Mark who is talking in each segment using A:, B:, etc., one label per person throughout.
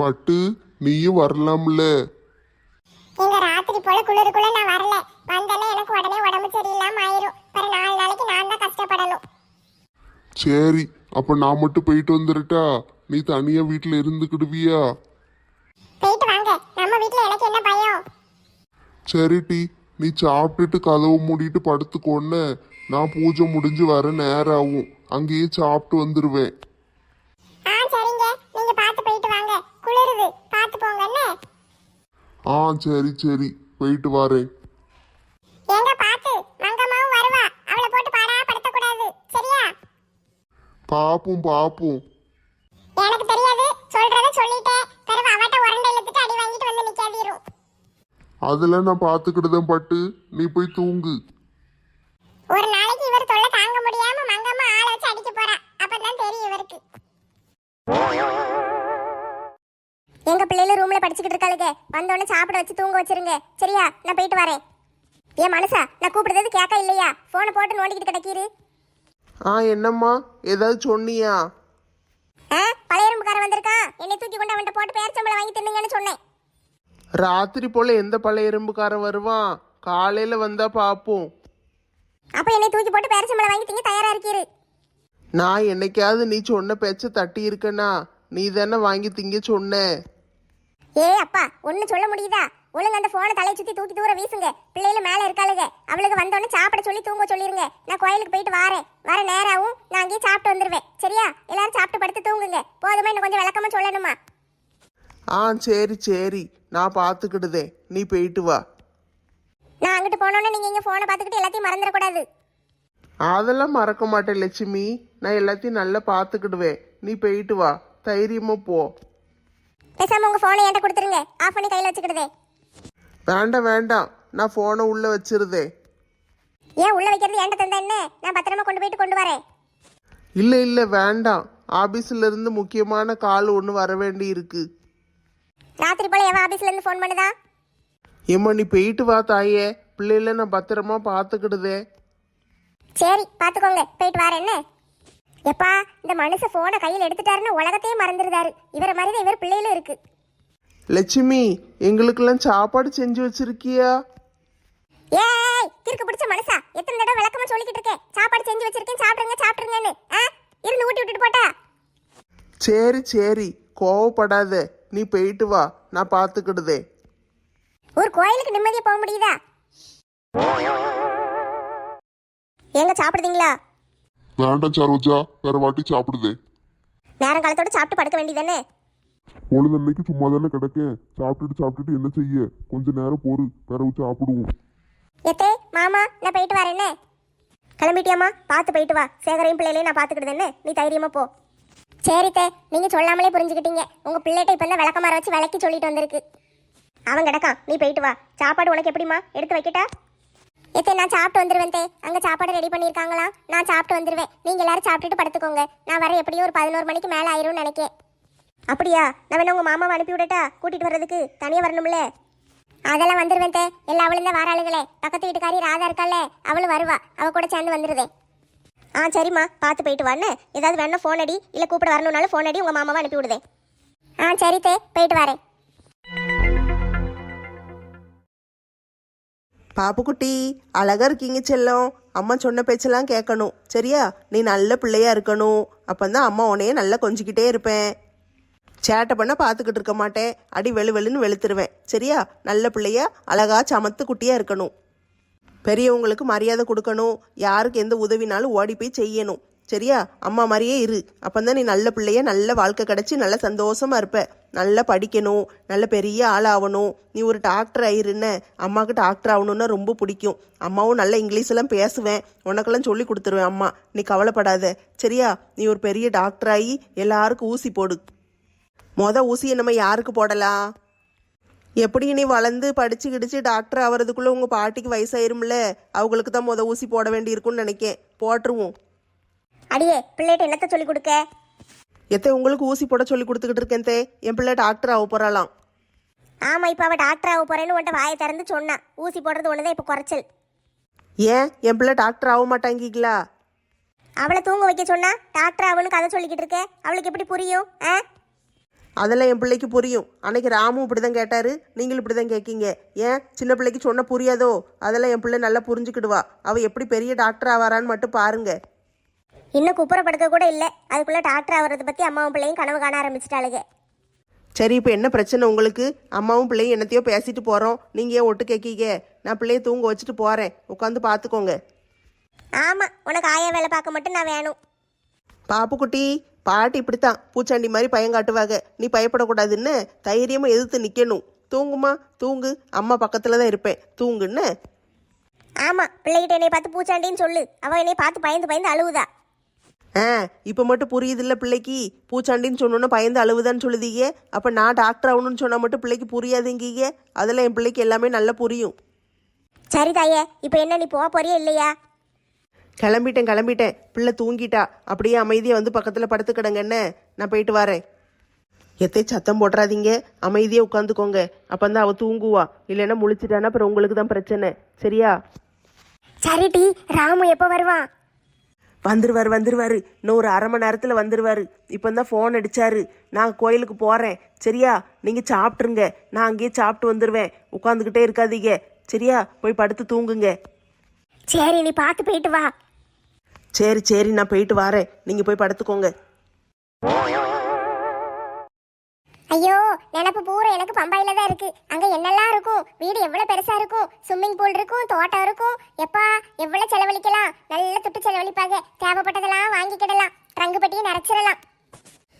A: பட்டு நீயும் வரலாம்ல.
B: எங்க ராத்திரி போல குளிருக்குள்ள நான் வரல. வந்தேன்னா எனக்கு உடனே உடம்பு சரியில்லாம ஆயிரும். பிறகு நாலு நாளைக்கு நான் தான் கஷ்டப்படணும்.
A: சரி அப்ப நான் மட்டும் போயிட்டு வந்துடட்டா? நீ தனியா வீட்டுல இருந்துக்கிடுவியா
B: போயிட்டு வாங்க. நம்ம வீட்ல எனக்கு என்ன பயம்?
A: சரி டி நீ சாப்பிட்டுட்டு கதவை மூடிட்டு படுத்துக்கோன்னு. நான் பூஜை முடிஞ்சு வர நேரம் ஆகும். அங்கேயே சாப்பிட்டு வந்துடுவேன்
B: ஆ சரிங்க நீங்க பார்த்து போயிட்டு வாங்க குளிருது பார்த்து போங்க என்ன
A: ஆ சரி சரி. போயிட்டு வரேன்.
B: எங்க பார்த்து மங்கம்மாவும் வருவா. அவளை போட்டு பாடா படுத்தக்கூடாது. சரியா?
A: பாப்போம் பாப்போம்.
B: எனக்கு தெரியாது. சொல்றத சொல்லிட்டேன். பிறகு அவட்ட உரண்டை இழுத்துட்டு அடி வாங்கிட்டு வந்து நிக்காதீரும்.
A: அதெல்லாம் நான் பார்த்துக்கிட்டுதான் பட்டு. நீ போய் தூங்கு.
B: வந்தோடனே சாப்பிட வச்சு தூங்க வச்சிருங்க. சரியா? நான் போயிட்டு வரேன். ஏன் மனசா நான் கூப்பிடுறது கேட்க இல்லையா? போனை போட்டு நோண்டிக்கிட்டு கிடக்கீரு
C: ஆ என்னம்மா? ஏதாவது சொன்னியா?
B: ஆ பழைய எறும்புக்காரன் வந்திருக்கான். என்னை தூக்கி கொண்டு அவன்கிட்ட போட்டு பேரச்சம்பளம் வாங்கி தின்னுங்கன்னு சொன்னேன்.
C: ராத்திரி போல எந்த பழைய எறும்புக்காரன் வருவான்? காலையில வந்தா பாப்போம்.
B: அப்ப என்னை தூக்கி போட்டு பேரச்சம்பளம் வாங்கி திங்க தயாரா இருக்கீரு.
C: நான் என்னைக்காவது நீ சொன்ன பேச்ச தட்டி இருக்கனா? நீ தானே வாங்கி திங்க சொன்ன.
B: ஏ அப்பா ஒண்ணு சொல்ல முடியுதா? ஒழுங்கு அந்த போனை தலையை சுத்தி தூக்கி தூர வீசுங்க. பிள்ளைல மேல இருக்காளுங்க. அவளுக்கு வந்தோடனே சாப்பிட சொல்லி தூங்க சொல்லிருங்க. நான் கோயிலுக்கு போயிட்டு வரேன். வர நேராவும் நான் அங்கேயே சாப்பிட்டு வந்துருவேன். சரியா? எல்லாரும் சாப்பிட்டு படுத்து தூங்குங்க. போதுமா இன்னும் கொஞ்சம் விளக்கமா சொல்லணுமா?
C: ஆ சரி சரி. நான் பார்த்துக்கிடுதே நீ போயிட்டு வா.
B: நான் அங்கிட்டு போனோன்னே நீங்க இங்க போனை பார்த்துக்கிட்டு எல்லாத்தையும் மறந்துடக்கூடாது.
C: அதெல்லாம் மறக்க மாட்டேன் லட்சுமி. நான் எல்லாத்தையும் நல்லா பார்த்துக்கிடுவேன். நீ போயிட்டு வா. தைரியமா போ.
B: பேசாம உங்க போனை என்கிட்ட கொடுத்துருங்க. ஆஃப் பண்ணி கையில வச்சுக்கிடுதே.
C: வேண்டாம் வேண்டாம். நான் ஃபோனை உள்ள வச்சிருதே.
B: ஏன் உள்ள வைக்கிறது என்கிட்ட தந்தா என்ன? நான் பத்திரமா கொண்டு போயிட்டு கொண்டு வரேன்.
C: இல்லை இல்லை வேண்டாம். ஆபீஸ்ல இருந்து முக்கியமான கால் ஒன்று வர வேண்டி இருக்கு.
B: ராத்திரி போல எவன் ஆபீஸ்ல இருந்து ஃபோன் பண்ணுதா?
C: ஏம்மா நீ போயிட்டு வா தாயே. பிள்ளைகள நான் பத்திரமா பார்த்துக்கிடுதே.
B: சரி பாத்துக்கோங்க போயிட்டு வரேன் என்ன? எப்பா இந்த மனுஷன் போனை கையில் எடுத்துட்டாருன்னு உலகத்தையே மறந்துருதாரு இவரை மாதிரி தான் இவர் பிள்ளைகளும் இருக்கு.
C: லட்சுமி எங்களுக்கெல்லாம் சாப்பாடு செஞ்சு வச்சிருக்கியா?
B: ஏய் கிறுக்கு பிடிச்ச மனுஷா எத்தனை தடவை விளக்கமா சொல்லிக்கிட்டு இருக்கேன் சாப்பாடு செஞ்சு வச்சிருக்கேன் சாப்பிடுங்க சாப்பிடுங்கன்னு. ஆ? இருந்து ஊட்டி விட்டுட்டு போட்டா?
C: சரி சரி கோவப்படாத. நீ போயிட்டு வா நான் பார்த்துக்கிடுதே
B: ஒரு கோயிலுக்கு நிம்மதியா போக முடியுதா? ஏங்க சாப்பிடுதீங்களா?
A: வேண்டாம் சரோஜா வேற வாட்டி சாப்பிடுதே.
B: நேரம் காலத்தோட சாப்பிட்டு படுக்க வேண்டியதானே
A: பொழுதன்னைக்கு சும்மா தானே கிடக்கேன் சாப்பிட்டுட்டு சாப்பிட்டுட்டு என்ன செய்ய? கொஞ்ச நேரம் பொறு பிறகு சாப்பிடுவோம்.
B: எத்தே மாமா நான் போயிட்டு வரேன். என்ன கிளம்பிட்டியாம்மா? பார்த்து போயிட்டு வா. சேகரையும் பிள்ளைகளையும் நான் பார்த்துக்கிடுது என்ன நீ தைரியமா போ. சரி தே நீங்க சொல்லாமலே புரிஞ்சுக்கிட்டீங்க. உங்க பிள்ளைகிட்ட இப்போ தான் விளக்கமாற வச்சு விளக்கி சொல்லிட்டு வந்திருக்கு. அவன் கிடக்கான். நீ போயிட்டு வா. சாப்பாடு உனக்கு எப்படிம்மா? எடுத்து வைக்கட்டா? எத்தே நான் சாப்பிட்டு வந்துருவேன் தே. அங்கே சாப்பாடு ரெடி பண்ணியிருக்காங்களா? நான் சாப்பிட்டு வந்துருவேன். நீங்கள் எல்லாரும் சாப்பிட்டுட்டு படுத்துக்கோங்க. நான் வர எப்படியும் ஒரு பதினோரு மணிக்கு மேலே ஆயிரும்னு நினைக்கேன். அப்படியா? நான் வேணா உங்கள் மாமாவை அனுப்பி விடட்டா? கூட்டிகிட்டு வர்றதுக்கு. தனியாக வரணும்ல? அதெல்லாம் வந்துருவேன் தே. எல்லா அவளும் தான் வர ஆளுகளே. பக்கத்து வீட்டுக்காரி ராதா இருக்காளே. அவளும் வருவா. அவள் கூட சேர்ந்து வந்துருதே. ஆ சரிம்மா. பார்த்து போயிட்டு வான்னு. ஏதாவது வேணா ஃபோன் அடி. இல்லை கூப்பிட வரணும்னாலும் ஃபோன் அடி. உங்கள் மாமாவை அனுப்பி விடுதே. ஆ சரி தே. போயிட்டு வரேன்.
C: பாப்புக்குட்டி அழகாக இருக்கீங்க செல்லம். அம்மா சொன்ன பேச்செல்லாம் கேட்கணும். சரியா? நீ நல்ல பிள்ளையா இருக்கணும். அப்பந்தான் அம்மா உன்னையே நல்லா கொஞ்சிக்கிட்டே இருப்பேன். சேட்டை பண்ண பார்த்துக்கிட்டு இருக்க மாட்டேன். அடி வெளு வெளுன்னு வெளுத்துருவேன். சரியா? நல்ல பிள்ளையா அழகா சமத்து குட்டியாக இருக்கணும். பெரியவங்களுக்கு மரியாதை கொடுக்கணும். யாருக்கு எந்த உதவினாலும் ஓடி போய் செய்யணும். சரியா? அம்மா மாதிரியே இரு. அப்பந்தான் நீ நல்ல பிள்ளைய நல்ல வாழ்க்கை கிடைச்சி நல்ல சந்தோஷமாக இருப்ப. நல்லா படிக்கணும் நல்ல பெரிய ஆளாகணும் நீ ஒரு டாக்டர் ஆயிருன்னு. அம்மாவுக்கு டாக்டர் ஆகணும்னா ரொம்ப பிடிக்கும். அம்மாவும் நல்ல இங்கிலீஷெல்லாம் பேசுவேன். உனக்கெல்லாம் சொல்லி கொடுத்துருவேன் அம்மா. நீ கவலைப்படாத. சரியா? நீ ஒரு பெரிய டாக்டர் ஆகி எல்லாருக்கும் ஊசி போடு. மொத ஊசியை நம்ம யாருக்கு போடலாம்? எப்படி நீ வளர்ந்து படிச்சு கிடிச்சு டாக்டர் ஆகிறதுக்குள்ளே உங்கள் பாட்டிக்கு வயசாயிரும்ல? அவங்களுக்கு தான் மொதல் ஊசி போட வேண்டியிருக்குன்னு நினைக்கேன். போட்டுருவோம்.
B: அடியே பிள்ளைகிட்ட என்னத்த சொல்லி கொடுக்க?
C: எத்த உங்களுக்கு ஊசி போட சொல்லி கொடுத்துக்கிட்டு இருக்கேன் தே. என் பிள்ளை டாக்டர் ஆக போறாளாம்.
B: ஆமாம் இப்போ அவள் டாக்டர் ஆக போகிறேன்னு உன்ட்ட வாயை திறந்து சொன்னா. ஊசி போடுறது ஒன்று தான் இப்போ குறைச்சல்.
C: ஏன்? என் பிள்ளை டாக்டர் ஆக மாட்டாங்கீங்களா?
B: அவளை தூங்க வைக்க சொன்னா டாக்டர் ஆகணும்னு கதை சொல்லிக்கிட்டு இருக்க. அவளுக்கு எப்படி புரியும் ஆ?
C: அதெல்லாம் என் பிள்ளைக்கு புரியும். அன்னைக்கு ராமும் இப்படி தான் கேட்டாரு. நீங்களும் இப்படி தான் கேட்கீங்க ஏன்? சின்ன பிள்ளைக்கு சொன்ன புரியாதோ? அதெல்லாம் என் பிள்ளை நல்லா புரிஞ்சுக்கிடுவா. அவள் எப்படி பெரிய டாக்டர் ஆவாரான்னு மட்டும் பாருங்க.
B: இன்னும் குப்புறப்படுக்க கூட இல்லை. அதுக்குள்ள டாக்டர் ஆகிறத பத்தி அம்மாவும் பிள்ளையும் கனவு காண ஆரம்பிச்சிட்டாளுங்க
C: சரி இப்போ என்ன பிரச்சனை உங்களுக்கு? அம்மாவும் பிள்ளையும் என்னத்தையோ பேசிட்டு போகிறோம் நீங்கள் ஏன் ஒட்டு கேட்கீங்க நான் பிள்ளைய தூங்க வச்சுட்டு போகிறேன் உட்காந்து பார்த்துக்கோங்க
B: ஆமா உனக்கு ஆயா வேலை பார்க்க மட்டும் நான் வேணும்.
C: பாப்புக்குட்டி பாட்டி இப்படித்தான். பூச்சாண்டி மாதிரி பயம் காட்டுவாங்க நீ பயப்படக்கூடாதுன்னு தைரியமாக எதிர்த்து நிற்கணும் தூங்குமா? தூங்கு. அம்மா பக்கத்தில் தான் இருப்பேன். தூங்குன்னு.
B: ஆமா பிள்ளைகிட்ட என்னை பார்த்து பூச்சாண்டின்னு சொல்லு. அவ என்னை பார்த்து பயந்து பயந்து அழுவுதா.
C: ஆ இப்போ மட்டும் புரியுதுல்ல பிள்ளைக்கு? பூச்சாண்டின்னு சொன்னோன்னு பயந்து அழுவுதான்னு சொல்லுதீங்க. அப்போ நான் டாக்டர் ஆகணும்னு சொன்னால் மட்டும் பிள்ளைக்கு புரியாதுங்கீங்க. அதெல்லாம் என் பிள்ளைக்கு எல்லாமே நல்லா புரியும்.
B: சரி தாயே இப்போ என்ன நீ போக போறியா இல்லையா?
C: கிளம்பிட்டேன் கிளம்பிட்டேன். பிள்ளை தூங்கிட்டா. அப்படியே அமைதியாக வந்து பக்கத்தில் படுத்துக்கிடங்க என்ன? நான் போயிட்டு வரேன். எத்தை சத்தம் போட்டுறாதீங்க. அமைதியாக உட்காந்துக்கோங்க. அப்போ தான் அவள் தூங்குவா. இல்லைன்னா முழிச்சிட்டானா அப்புறம் உங்களுக்கு தான் பிரச்சனை. சரியா?
B: சரி டி ராமு எப்போ வருவான்?
C: வந்துருவாரு வந்துருவாரு. இன்னும் ஒரு அரை மணி நேரத்தில் வந்துருவாரு. இப்போ தான் ஃபோன் அடிச்சாரு. நான் கோயிலுக்கு போகிறேன் சரியா? நீங்கள் சாப்பிட்ருங்க நான் அங்கேயே சாப்பிட்டு வந்துடுவேன் உட்காந்துக்கிட்டே இருக்காதீங்க. சரியா? போய் படுத்து தூங்குங்க.
B: சரி நீ பார்த்து போயிட்டு வா.
C: சரி சரி நான் போயிட்டு வரேன். நீங்கள் போய் படுத்துக்கோங்க.
B: ஐயோ நினப்பு பூரா எனக்கு பம்பாயில தான் இருக்கு. அங்க என்னெல்லாம் இருக்கும். வீடு எவ்வளவு பெருசா இருக்கும். ஸ்விம்மிங் பூல் இருக்கும் தோட்டம் இருக்கும். எப்பா எவ்வளவு செலவழிக்கலாம். நல்ல துட்டு செலவழிப்பாங்க. தேவைப்பட்டதெல்லாம் வாங்கிக்கிடலாம். ட்ரங்கு பெட்டியை நிறைச்சிடலாம்.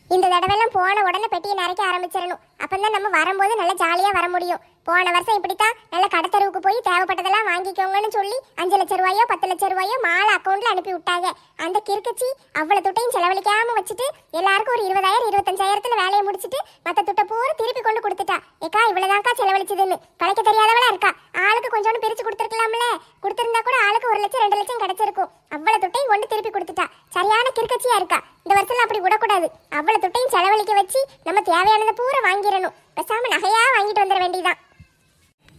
B: இந்த தடவை எல்லாம் போன உடனே பெட்டியை நிறைக்க ஆரம்பிச்சிடணும். அப்பந்தான் நம்ம வரும்போது நல்லா ஜாலியா வர முடியும். போன வருஷம் இப்படித்தான் நல்ல கடத்தருவுக்கு போய் தேவைப்பட்டதெல்லாம் வாங்கிக்கோங்கன்னு சொல்லி அஞ்சு லட்ச ரூபாயோ பத்து லட்ச ரூபாயோ மாலை அக்கௌண்ட்ல அனுப்பி விட்டாங்க. அந்த கிறுக்கச்சி அவ்வளவு துட்டையும் செலவழிக்காம வச்சுட்டு எல்லாருக்கும் ஒரு இருபதாயிரம் இருபத்தஞ்சாயிரத்துல வேலையை முடிச்சிட்டு மத்த துட்டை பூரா திருப்பி கொண்டு கொடுத்துட்டா. ஏக்கா இவ்வளவுதான்க்கா செலவழிச்சதுன்னு. பழைக்க தெரியாதவளா இருக்கா? ஆளுக்கு கொஞ்சோண்டு பிரிச்சு கொடுத்துருக்கலாம்ல. கொடுத்திருந்தா கூட ஆளுக்கு ஒரு லட்சம் ரெண்டு லட்சம் கிடைச்சிருக்கும். அவ்வளவு துட்டையும் கொண்டு திருப்பி கொடுத்துட்டா. சரியான கிறுக்கச்சியா இருக்கா? இந்த வருஷத்துல அப்படி விடக்கூடாது. அவ்வளவு துட்டையும் செலவழிக்க வச்சு நம்ம தேவையானதை பூரா வாங்கிடணும். பேசாம நகையா வாங்கிட்டு வந்துட வேண்டியதான்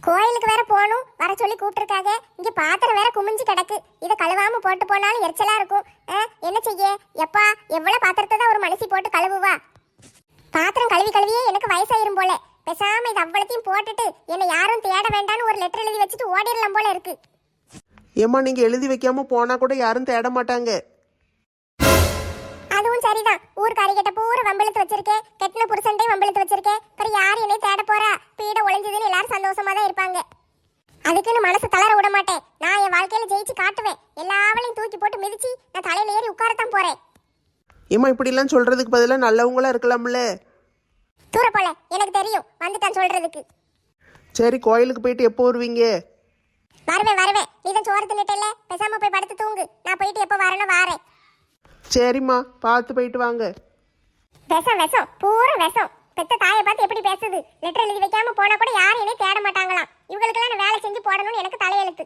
B: கோயிலுக்கு வேற போகணும் வர சொல்லி கூப்பிட்டுருக்காங்க. இங்கே பாத்திரம் வேற குமிஞ்சு கிடக்கு. இதை கழுவாம போட்டு போனாலும் எரிச்சலா இருக்கும். ஆ, என்ன செய்ய? எப்பா எவ்வளோ பாத்திரத்தை தான் ஒரு மனசி போட்டு கழுவுவா? பாத்திரம் கழுவி கழுவியே எனக்கு வயசாயிரும் போல. பெசாம இது அவ்வளத்தையும் போட்டுட்டு என்னை யாரும் தேட வேண்டாம்னு ஒரு லெட்டர் எழுதி வச்சுட்டு ஓடிடலாம் போல இருக்கு.
C: ஏம்மா நீங்கள் எழுதி வைக்காம போனால் கூட யாரும் தேட மாட்டாங்க.
B: சரிதான். ஊர்க்காரி கிட்ட பூரா வம்பிழுத்து வச்சிருக்கேன் கெட்டின புருஷன்டே வம்பிழுத்து வச்சிருக்கேன் அப்புறம் யார் என்னை தேட போறா? பீட ஒளிஞ்சதுன்னு எல்லாரும் சந்தோஷமா தான் இருப்பாங்க. அதுக்குன்னு மனசு தளர விட மாட்டேன். நான் என் வாழ்க்கையில ஜெயிச்சு காட்டுவேன். எல்லாவளையும் தூக்கி போட்டு மிதிச்சு நான் தலையில ஏறி உட்காரத்தான் போறேன்.
C: ஏம்மா இப்படிலாம் சொல்கிறதுக்கு பதிலாக நல்லவங்களா இருக்கலாம்ல?
B: தூர போல. எனக்கு தெரியும். வந்துட்டான் சொல்றதுக்கு.
C: சரி கோயிலுக்கு போயிட்டு எப்போ வருவீங்க?
B: வருவேன் வருவேன். நீ தான் சோறு தின்னுட்டல பேசாம போய் படுத்து தூங்கு. நான் போயிட்டு எப்போ வரணும் வாரேன்.
C: சரிம்மா பார்த்து போயிட்டு வாங்க.
B: விஷம் விஷம் பூரா விஷம். பெத்த தாயை பார்த்து எப்படி பேசுது? லெட்டர் எழுதி வைக்காம போனா கூட யாரும் என்னை தேட மாட்டாங்களாம். இவங்களுக்கெல்லாம் நான் வேலை செஞ்சு போடணும்னு எனக்கு தலையெழுத்து.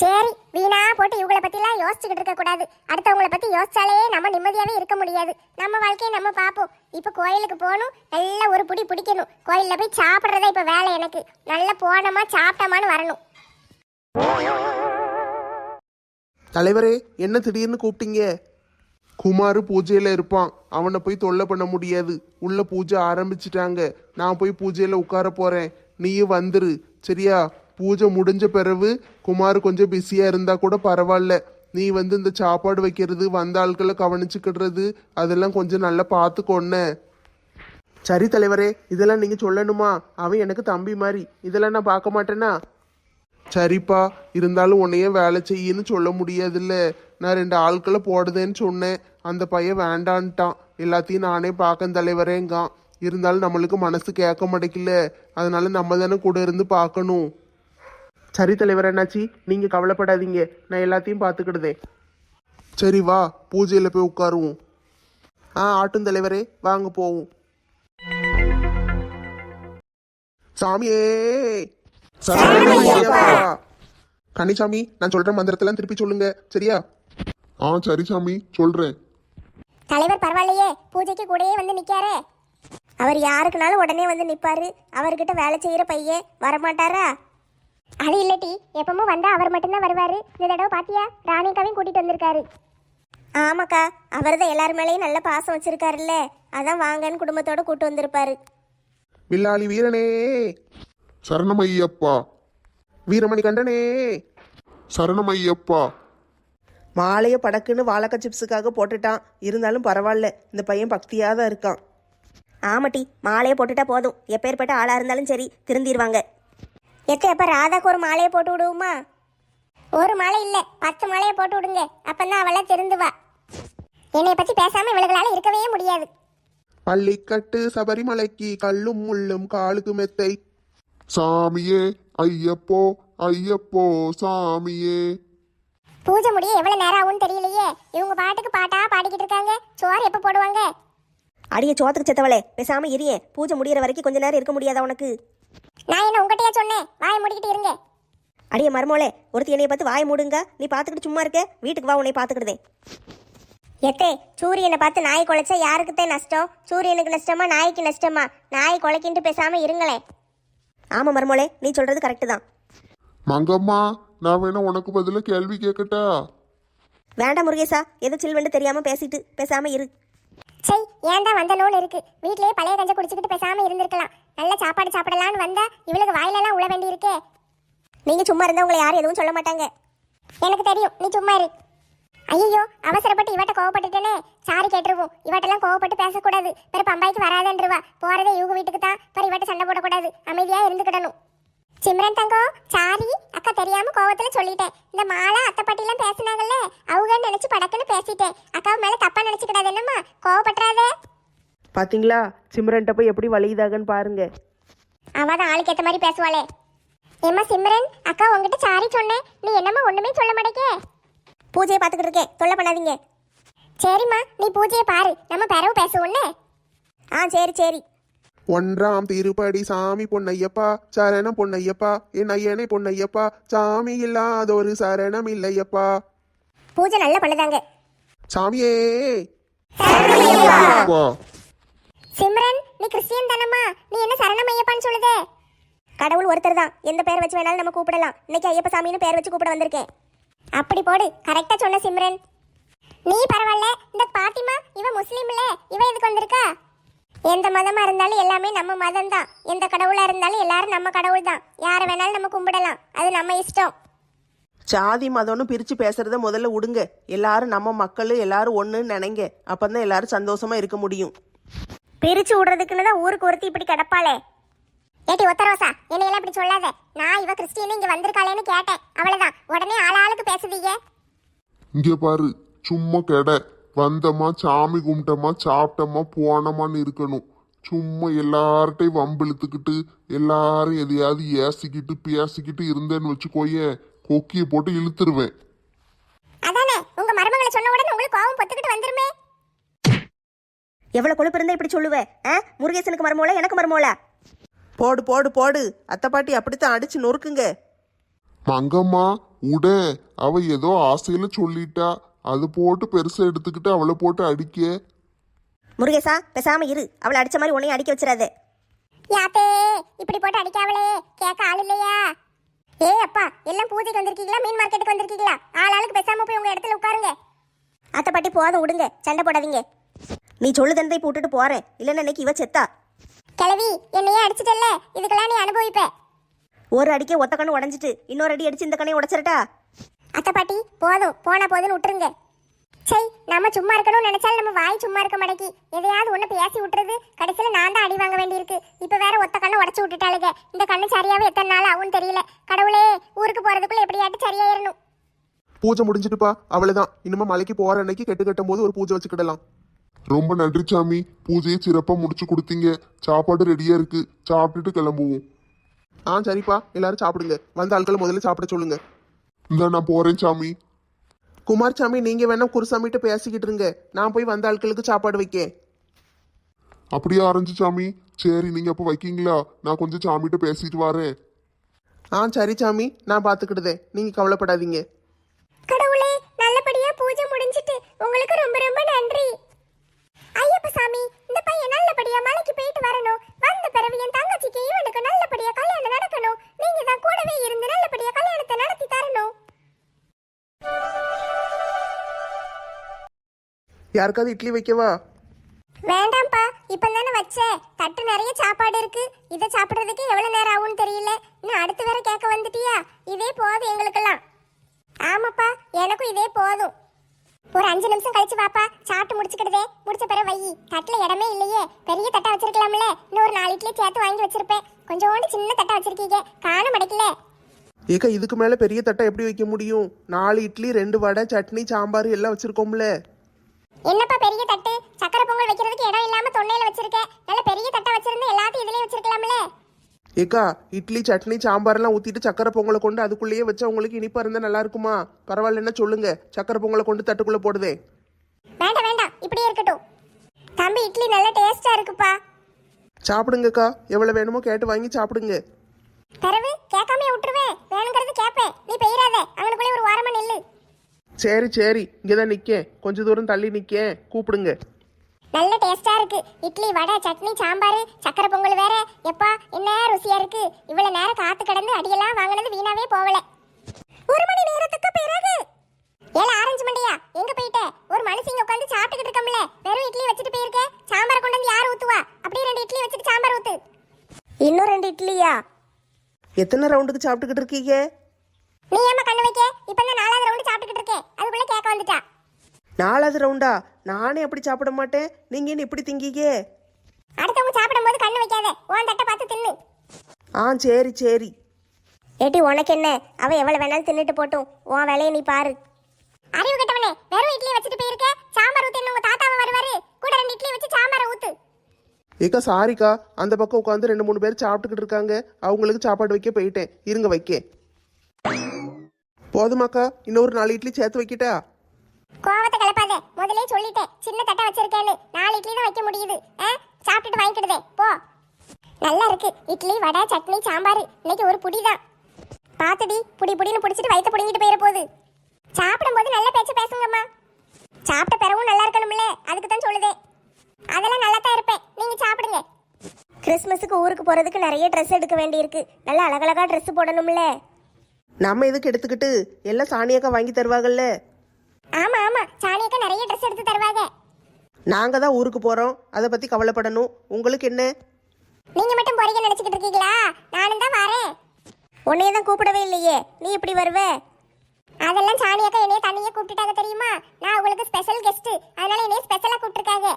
B: சரி வீணா போட்டு இவங்கள பத்திலாம் யோசிச்சுக்கிட்டு இருக்க கூடாது. அடுத்தவங்கள பத்தி யோசிச்சாலே நம்ம நிம்மதியாவே இருக்க முடியாது. நம்ம வாழ்க்கையை நம்ம பார்ப்போம். இப்ப கோயிலுக்கு போகணும் நல்ல ஒரு புடி பிடிக்கணும். கோயில்ல போய் சாப்பிட்றதா இப்ப வேலை எனக்கு. நல்லா போனோமா சாப்பிட்டோமான்னு வரணும்.
C: தலைவரே என்ன திடீர்னு கூப்பிட்டீங்க?
A: குமார் பூஜையில் இருப்பான். அவனை போய் தொல்லை பண்ண முடியாது. உள்ள பூஜை ஆரம்பிச்சிட்டாங்க. நான் போய் பூஜையில் உட்கார போகிறேன் நீயும் வந்துரு. சரியா? பூஜை முடிஞ்ச பிறகு குமார் கொஞ்சம் பிஸியாக இருந்தால் கூட பரவாயில்ல. நீ வந்து இந்த சாப்பாடு வைக்கிறது வந்த ஆட்களை கவனிச்சுக்கிடுறது அதெல்லாம் கொஞ்சம் நல்லா பார்த்துக்கொன்ன
C: சரி தலைவரே இதெல்லாம் நீங்கள் சொல்லணுமா? அவன் எனக்கு தம்பி மாதிரி. இதெல்லாம் நான் பார்க்க மாட்டேனா?
A: சரிப்பா இருந்தாலும் உன்னையே வேலை செய்யுன்னு சொல்ல முடியாதுல்ல. நான் ரெண்டு ஆட்களை போடுதேன்னு சொன்னேன். அந்த பையன் வேண்டான்ட்டான். எல்லாத்தையும் நானே பார்க்க தலைவரேங்கான். இருந்தாலும் நம்மளுக்கு மனசு கேட்க மாட்டேங்கல அதனால நம்ம தானே கூட இருந்து பார்க்கணும்.
C: சரி தலைவர் என்னாச்சி? நீங்கள் கவலைப்படாதீங்க. நான் எல்லாத்தையும் பார்த்துக்கிடுதேன்.
A: சரி வா பூஜையில் போய் உட்காருவோம்.
C: ஆ ஆட்டும் தலைவரே வாங்க போவோம். சாமியே! கனிசாமி நான் சொல்ற மந்திரத்தெல்லாம் திருப்பி சொல்லுங்க. சரியா?
A: ஆ சரி சாமி சொல்றேன்.
B: தலைவர் பரவாயில்லையே பூஜைக்கு கூடயே வந்து நிக்காரே. அவர் யாருக்குனாலும் உடனே வந்து நிப்பாரு. அவர்கிட்ட வேலை செய்யற பையன் வரமாட்டாரா? அது இல்லட்டி எப்பவும் வந்தா அவர் மட்டும்தான் வருவாரு. இந்த தடவை பாத்தியா? ராணிக்காவையும் கூட்டிட்டு வந்திருக்காரு. ஆமாக்கா அவர் தான் எல்லார் மேலேயும் நல்ல பாசம் வச்சிருக்காருல்ல. அதான் வாங்கன்னு குடும்பத்தோட கூட்டு வந்திருப்பாரு.
A: வில்லாளி வீரனே.
D: சரணமையப்பா.
A: வீரமணி கண்டனே
D: சரணமையப்பா.
C: மாலையை படக்குன்னு வாழைக்கா சிப்ஸுக்காக போட்டுட்டான். இருந்தாலும் பரவாயில்ல இந்த பையன் பக்தியாக தான் இருக்கான்.
B: ஆமாட்டி மாலையை போட்டுட்டா போதும். எப்பேற்பட்ட ஆளா இருந்தாலும் சரி திருந்திடுவாங்க எத்த எப்ப ராதாக்கு ஒரு மாலையை போட்டு விடுவோமா? ஒரு மாலை இல்ல பத்து மாலையை போட்டு விடுங்க. அப்பதான் அவள திருந்துவா. என்னைய பத்தி பேசாம இவளுகளால இருக்கவே முடியாது.
A: பள்ளிக்கட்டு சபரிமலைக்கு கல்லும் முள்ளும் காலுக்கு மெத்தை
D: சாமியே ஐயப்போ ஐயப்போ சாமியே.
B: பூஜை முடிய எவ்வளவு நேரம் ஆகும்னு தெரியலையே. இவங்க பாட்டுக்கு பாட்டா பாடிக்கிட்டு இருக்காங்க. சோறு எப்ப போடுவாங்க?
E: அடியே சோத்துக்கு செத்தவளே. பேசாம இரியே. பூஜை முடியற வரைக்கும் கொஞ்ச நேரம் இருக்க முடியாதா உனக்கு?
B: நான் என்ன உங்ககிட்டயே சொன்னேன். வாயை மூடிக்கிட்டு இருங்க.
E: அடியே மருமோளே ஒருத்தி என்னைய பார்த்து வாய் மூடுங்க. நீ பார்த்துக்கிட்டு சும்மா இருக்க. வீட்டுக்கு வா உன்னை பார்த்துக்கிடுதே
B: எத்தே சூரியனை பார்த்து நாய் குலைச்சா யாருக்குத்தே நஷ்டம்? சூரியனுக்கு நஷ்டமா நாய்க்கு நஷ்டமா? நாய் குலைக்கின்ட்டு பேசாம இருங்களேன்.
E: ஆமா மருமோளே நீ சொல்றது கரெக்டு தான்.
D: மங்கம்மா நான் வேணா உனக்கு பதிலா கேள்வி கேட்கட்டா
E: வேண்டாம் முருகேசா ஏதோ சில்வெண்டு தெரியாம பேசிட்டு பேசாம இரு.
B: சை ஏன் தான் வந்தனோன்னு இருக்கு? வீட்லயே பழைய கஞ்ச குடிச்சுக்கிட்டு பேசாம இருந்திருக்கலாம். நல்ல சாப்பாடு சாப்பிடலான்னு வந்தா இவளுக்கு வாயிலெல்லாம் உள்ள வேண்டி இருக்கே
E: நீங்க சும்மா இருந்தா உங்களை யாரும் எதுவும் சொல்ல மாட்டாங்க.
B: எனக்கு தெரியும் நீ சும்மா இரு. ஐயோ அவசரப்பட்டு இவட்ட கோவப்பட்டுட்டேனே. சாரி கேட்டுருவோம் இவட்டெல்லாம் கோவப்பட்டு பேசக்கூடாது. பிற பம்பாய்க்கு வராதன்றுவா. போறதே இவங்க வீட்டுக்கு தான். பிற இவட்ட சண்டை போடக்கூடாது. அமைதியா இருந்துக்கிடணும். சிம்ரன் தங்கம் சாரி அக்கா தெரியாம கோவத்துல சொல்லிட்டேன். இந்த மாலா அத்தை பாட்டிலாம் பேசினாங்கல்ல? அவங்க நினைச்சு படக்குன்னு பேசிட்டேன். அக்கா மேல தப்பா நினைச்சுக்கிடாது என்னம்மா? கோவப்பட்டுறாதே.
C: பாத்தீங்களா? சிம்ரன்ட்ட போய் எப்படி வலியுதாகன்னு பாருங்க.
B: அவதான் ஆளுக்கு ஏத்த மாதிரி பேசுவாளே. ஏம்மா சிம்ரன் அக்கா உங்ககிட்ட சாரி சொன்னேன். நீ என்னம்மா ஒண்ணுமே சொல்ல மாட்டேக்கே?
E: பூஜையை பார்த்துக்கிட்டு இருக்கேன். தொல்லை பண்ணாதீங்க.
B: சரிம்மா நீ பூஜையை பாரு. நம்ம பிறவு பேசுவோன்னே
E: ஆ சரி சரி.
A: ஒன்றாம் திருப்படி சாமி பொன்னையப்பா சரணம் பொன்னையப்பா என் ஐயனே பொன்னையப்பா சாமி இல்லாதொரு சரணம் இல்லையப்பா.
B: பூஜை நல்லா பண்ணுதாங்க.
A: சாமியே.
B: சிம்ரன் நீ கிறிஸ்டியன் தானம்மா? நீ என்ன சரணம் ஐயப்பான்னு சொல்லுதே.
E: கடவுள் ஒருத்தர் தான். எந்த பேர் வச்சு வேணாலும் நம்ம கூப்பிடலாம். இன்னைக்கு ஐயப்ப சாமின்னு பேர் வச்சு கூப்பிட வந்திருக்கேன்.
B: அப்படி போடு. கரெக்டா சொன்ன சிம்ரன். நீ பரவாயில்ல இந்த பாத்திமா இவ முஸ்லீம்ல. இவ எதுக்கு வந்திருக்கா? எந்த மதமா இருந்தாலும் எல்லாமே நம்ம மதம் தான் எந்த கடவுளா இருந்தாலும் எல்லாரும் நம்ம கடவுள் தான் யாரை வேணாலும் நம்ம கும்பிடலாம். அது நம்ம இஷ்டம்.
C: சாதி மதம்னு பிரித்து பேசுறத முதல்ல விடுங்க எல்லாரும் நம்ம மக்கள் எல்லாரும் ஒன்றுன்னு நினைங்க. அப்பதான் எல்லாரும் சந்தோஷமா இருக்க முடியும்.
B: பிரிச்சு விடுறதுக்குன்னு தான் ஊருக்கு ஒருத்தி இப்படி கிடப்பாளே. ஏட்டி ஒத்தரோசா என்னையெல்லாம் இப்படி சொல்லாத? நான் இவ கிறிஸ்டியன் இங்க வந்திருக்காளேன்னு கேட்டேன். அவ்வளவுதான். உடனே ஆளாளுக்கு பேசுதீங்க.
D: இங்க பாரு சும்மா கெட. வந்தமா சாமி கும்பிட்டமா சாப்பிட்டமா போனமான்னு இருக்கணும். சும்மா எல்லார்ட்டையும் வம்பிழுத்துக்கிட்டு எல்லாரும் எதையாவது ஏசிக்கிட்டு பேசிக்கிட்டு இருந்தேன்னு வச்சுக்கோயேன் கொக்கியை போட்டு இழுத்துருவேன்.
B: அதானே உங்க மருமகளை சொன்ன உடனே உங்களுக்கு கோவம் பொத்துக்கிட்டு வந்துருமே.
E: எவ்வளவு கொழுப்பு இருந்தா இப்படி சொல்லுவேன் ஆ? முருகேசனுக்கு மருமோளா எனக்கு மருமோளா?
C: போடு போடு போடு. அத்தை பாட்டி அப்படித்தான் அடிச்சு நொறுக்குங்க.
D: மங்கம்மா உட. அவ ஏதோ ஆசையில சொல்லிட்டா. அது போட்டு பெருசா எடுத்துக்கிட்டு அவளை போட்டு அடிக்க.
E: முருகேசா பேசாம இரு. அவளை அடிச்ச மாதிரி உன்னையும் அடிக்க வச்சிடாத.
B: யாத்தே இப்படி போட்டு அடிக்காவளே. கேட்க ஆள் இல்லையா? ஏ அப்பா எல்லாம் பூஜைக்கு வந்திருக்கீங்களா? மீன் மார்க்கெட்டுக்கு வந்திருக்கீங்களா? ஆள் ஆளுக்கு பேசாம போய் உங்க இடத்துல உட்காருங்க.
E: அத்தை பாட்டி போதும் விடுங்க. சண்டை போடாதீங்க. நீ சொல்லுதந்தை இப்போ விட்டுட்டு போறேன். இல்லைன்னா இன்னைக்கு இவ செத்தா.
B: கிளவி என்னையே அடிச்சிட்டல்ல. இதுக்கெல்லாம் நீ அனுபவிப்ப.
E: ஒரு அடிக்கே ஒத்த கண்ணு உடஞ்சிட்டு இன்னொரு அடி அடிச்சு இந்த கண்ணையும் உடச்சிரட்டா?
B: அத்தை பாட்டி போதும். போனா போதுன்னு விட்டுருங்க சரி நம்ம சும்மா இருக்கணும்னு நினைச்சாலும் நம்ம வாய் சும்மா இருக்க மாட்டேங்கி. எதையாவது ஒண்ணு பேசி விட்டுறது கடைசியில நான் தான் அடி வாங்க வேண்டியிருக்கு. இப்ப வேற ஒத்த கண்ணை உடச்சு விட்டுட்டாளுங்க. இந்த கண்ணு சரியாவே எத்தனை நாள் ஆகும்னு தெரியல. கடவுளே ஊருக்கு போறதுக்குள்ள எப்படியாட்டு சரியாயிரணும்.
A: பூஜை முடிஞ்சிட்டுப்பா அவ்வளவுதான் இனிமே மலைக்கு போற அன்னைக்கு கெட்டு கட்டும் போது ஒரு பூஜை வச்சுக்கிடலாம்.
D: ரொம்ப நன்றி சாமி. பூஜையை சிறப்பா முடிச்சு கொடுத்தீங்க. சாப்பாடு ரெடியா இருக்கு. சாப்பிட்டுட்டு கிளம்புவோம்.
A: ஆ சரிப்பா. எல்லாரும் சாப்பிடுங்க. வந்த ஆட்களை முதல்ல சாப்பிட சொல்லுங்க.
D: இந்த நான் போறேன் சாமி.
A: குமார்சாமி நீங்க வேணா குருசாமிகிட்ட பேசிக்கிட்டு இருங்க. நான் போய் வந்த ஆட்களுக்கு சாப்பாடு வைக்கேன்.
D: அப்படியே ஆரஞ்சு சாமி. சரி நீங்க அப்ப வைக்கீங்களா? நான் கொஞ்சம் சாமிகிட்ட பேசிட்டு வரேன்.
A: ஆ சரி சாமி. நான் பார்த்துக்கிடுதேன் நீங்க கவலைப்படாதீங்க.
B: கடவுளே நல்லபடியா பூஜை முடிஞ்சிட்டு. உங்களுக்கு ரொம்ப ரொம்ப நன்றி. சாமி இந்த பையன் நல்லபடியா மலைக்கு போயிட்டு வரணும். வந்த பிறகு என் தங்கச்சிக்கு இவனுக்கு நல்லபடியா கல்யாணம் நடக்கணும். நீங்க தான் கூடவே இருந்து நல்லபடியா கல்யாணத்தை நடத்தி தரணும்.
A: யாருக்காவது இட்லி வைக்கவா?
B: வேண்டாம்ப்பா இப்போ தானே வச்சேன். தட்டு நிறைய சாப்பாடு இருக்கு. இதை சாப்பிட்றதுக்கு எவ்வளோ நேரம் ஆகும்னு தெரியல. இன்னும் அடுத்து வேற கேட்க வந்துட்டியா? இதே போதும் எங்களுக்கெல்லாம். ஆமாப்பா எனக்கும் இதே போதும். ஒரு அஞ்சு நிமிஷம் கழிச்சு வாப்பா. சாப்பிட்டு முடிச்சுக்கிடுதே முடிச்ச பிறகு வை. தட்டில் இடமே இல்லையே. பெரிய தட்டை வச்சிருக்கலாம்ல. இன்னும் ஒரு நாலு இட்லி சேர்த்து வாங்கி வச்சிருப்பேன். கொஞ்சோண்டு சின்ன தட்டை வச்சிருக்கீங்க. காண மடைக்கல
A: ஏக்கா இதுக்கு மேலே பெரிய தட்டை எப்படி வைக்க முடியும்? நாலு இட்லி ரெண்டு வடை சட்னி சாம்பார் எல்லாம் வச்சிருக்கோம்ல.
B: என்னப்பா பெரிய தட்டு? சக்கரை பொங்கல் வைக்கிறதுக்கு இடம் இல்லாம தொண்டையில வச்சிருக்க. நல்ல பெரிய தட்டை வச்சிருந்து எல்லாத்தையும் இதுலயே வச்சிருக்கலாம்ல.
A: ஏக்கா இட்லி சட்னி சாம்பார்லாம் ஊற்றிட்டு சக்கரை பொங்கலை கொண்டு அதுக்குள்ளேயே வச்சா உங்களுக்கு இனிப்பாக இருந்தால் நல்லா இருக்குமா? பரவாயில்லன்னா சொல்லுங்க. சக்கரை பொங்கலை கொண்டு தட்டுக்குள்ளே போடுதே.
B: வேண்டாம் வேண்டாம். இப்படியே இருக்கட்டும். தம்பி இட்லி நல்ல டேஸ்டா இருக்குப்பா.
A: சாப்பிடுங்கக்கா. எவ்வளோ வேணுமோ கேட்டு வாங்கி சாப்பிடுங்க.
B: பிறகு கேட்காம விட்டுருவேன் வேணுங்கிறது கேட்பேன். நீ பெயராத அவனுக்குள்ளே ஒரு வாரமா நில்லு.
A: சரி சரி. இங்கே தான் நிற்கேன் கொஞ்ச தூரம் தள்ளி நிற்கேன் கூப்பிடுங்க.
B: நல்ல டேஸ்டா இருக்கு. இட்லி வடை சட்னி சாம்பார் சக்கரை பொங்கல் வேற. எப்பா என்ன ருசியா இருக்கு? இவ்வளவு நேரம் காத்து கிடந்து அடியெல்லாம் வாங்கினது வீணாவே போகல. ஒரு மணி நேரத்துக்கு பிறகு. ஏல ஆரஞ்சு மண்டியா? எங்க போயிட்ட? ஒரு மனுஷங்க உட்காந்து சாப்பிட்டுக்கிட்டு இருக்கோம்ல. வெறும் இட்லி வச்சுட்டு போயிருக்க. சாம்பார் கொண்டு வந்து யார் ஊத்துவா? அப்படியே ரெண்டு இட்லி வச்சுட்டு சாம்பார் ஊத்து.
E: இன்னும் ரெண்டு இட்லியா?
C: எத்தனை ரவுண்டுக்கு சாப்பிட்டுக்கிட்டு இருக்கீங்க?
B: நீ ஏமா கண்ணு வைக்க? இப்ப நாலாவது ரவுண்டு சாப்பிட்டுக்கிட்டு இருக்கேன் அதுக்குள்ள கேட்க வந்துட்டா.
C: நாலாவது ரவுண்டா நானே அப்படி சாப்பிட மாட்டேன். என்ன இப்படி திங்கீங்க?
B: அடுத்தவங்க சாப்பிடும்போது கண்ணு வைக்காத. உன் தட்டை பார்த்து தின்னு.
C: ஆ சரி சரி.
E: ஏட்டி உனக்கு என்ன? அவ எவ்வளவு வேணாலும் தின்னுட்டு போட்டும். உன் வேலையை நீ பாரு.
B: அறிவு கட்டவனே வெறும் இட்லி வச்சுட்டு போயிருக்க? சாம்பார் ஊத்து உங்க தாத்தாவை வருவாரு? கூட ரெண்டு இட்லி வச்சு சாம்பாரை ஊத்து.
A: ஏக்கா சாரிக்கா. அந்த பக்கம் உட்காந்து ரெண்டு மூணு பேர் சாப்பிட்டுக்கிட்டு இருக்காங்க. அவங்களுக்கு சாப்பாடு வைக்க போயிட்டேன். இருங்க வைக்க. போதுமாக்கா இன்னொரு நாலு இட்லி சேர்த்து வைக்கிட்டா?
B: கோவத்தை முதலே சொல்லிட்டேன். சின்ன தட்டை வச்சிருக்கேன்னு. நாலு இட்லி தான் வைக்க முடியுது. ஆ? சாப்பிட்டுட்டு வாங்கிக்கிடுதே. போ. நல்லா இருக்கு. இட்லி வடை சட்னி சாம்பார். இன்னைக்கு ஒரு புடி தான். பார்த்துடி புடி புடின்னு பிடிச்சிட்டு வயிற்று பிடிங்கிட்டு போயிட போகுது. சாப்பிடும்போது நல்ல பேச்சு பேசுங்கம்மா. சாப்பிட்ட பிறவும் நல்லா இருக்கணும்ல. அதுக்கு தான் சொல்லுதே. அதெல்லாம் நல்லா தான் இருப்பேன். நீங்க சாப்பிடுங்க.
E: கிறிஸ்மஸுக்கு ஊருக்கு போறதுக்கு நிறைய ட்ரெஸ் எடுக்க வேண்டியிருக்கு. நல்லா அழகழகா ட்ரெஸ் போடணும்ல.
C: நம்ம இதுக்கு எடுத்துக்கிட்டு? எல்லாம் சாணியாக்கா வாங்கி தருவாங்கல்ல.
B: ஆமா ஆமா. சாணியக்கா நிறைய ட்ரெஸ் எடுத்து தருவாங்க.
C: நாங்கள் தான் ஊருக்கு போகிறோம் அதை பற்றி கவலைப்படணும். உங்களுக்கு என்ன?
B: நீங்க மட்டும் போறீங்க நினைச்சுக்கிட்டு இருக்கீங்களா? நானும் தான் வரேன்.
E: உன்னைய தான் கூப்பிடவே இல்லையே. நீ இப்படி வருவ?
B: அதெல்லாம் சாணியாக்கா என்னைய தனியா கூப்பிட்டுட்டாங்க தெரியுமா? நான் உங்களுக்கு ஸ்பெஷல் கெஸ்ட் அதனால என்னைய ஸ்பெஷலா கூப்பிட்டுருக்காங்க.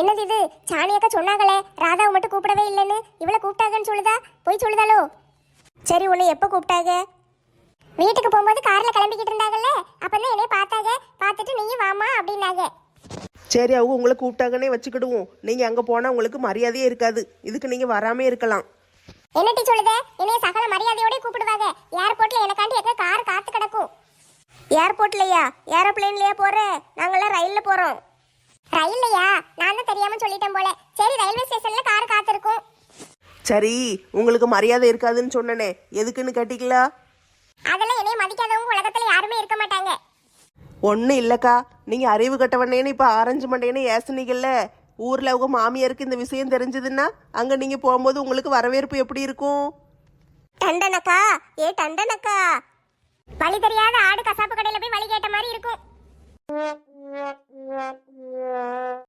B: என்னது இது? சாணியாக்கா சொன்னாங்களே ராதாவை மட்டும் கூப்பிடவே இல்லைன்னு. இவளை கூப்பிட்டாங்கன்னு சொல்லுதா? போய் சொல்லுதாலோ?
E: சரி உன்னை எப்போ கூப்பிட்டாங்க?
B: வீட்டுக்கு போகும்போது கார்ல கிளம்பிக்கிட்டு இருந்தாங்கல்ல அப்பதான் என்னைய பார்த்தாங்க. பார்த்துட்டு நீயும் வாமா அப்படின்னாங்க.
C: சரி அவங்க உங்களை கூப்பிட்டாங்கன்னே வச்சுக்கிடுவோம். நீங்கள் அங்கே போனால் உங்களுக்கு மரியாதையே இருக்காது. இதுக்கு நீங்கள் வராமே இருக்கலாம்.
B: என்னட்டி சொல்லுதே? என்னைய சகல மரியாதையோட கூப்பிடுவாங்க. ஏர்போர்ட்ல எனக்காண்டி எங்க கார் காத்து கிடக்கும்.
E: ஏர்போர்ட்லயா ஏரோப்ளேன்லயா போற? நாங்கெல்லாம் ரயில்ல போறோம்.
B: ரயில்லையா? நான் தான் தெரியாம சொல்லிட்டேன் போல. சரி ரயில்வே ஸ்டேஷன்ல கார் காத்திருக்கும்.
C: சரி உங்களுக்கு மரியாதை இருக்காதுன்னு சொன்னனே. எதுக்குன்னு கேட்டிங்களா?
B: அதெல்லாம் என்னைய மதிக்காதவங்க உலகத்துல யாருமே இருக்க மாட்டாங்க.
C: ஒன்றும் இல்லைக்கா. நீங்கள் அறிவு கட்டவனேன்னு இப்போ ஆரஞ்சு மண்டையன்னு ஏசுனீங்கல்ல. ஊரில் அவங்க மாமியாருக்கு இந்த விஷயம் தெரிஞ்சதுன்னா அங்கே நீங்கள் போகும்போது உங்களுக்கு வரவேற்பு எப்படி இருக்கும்?
E: டண்டனக்கா ஏ டண்டனக்கா
B: வழி தெரியாத ஆடு கசாப்பு கடையில போய் வழி கேட்ட மாதிரி இருக்கும்.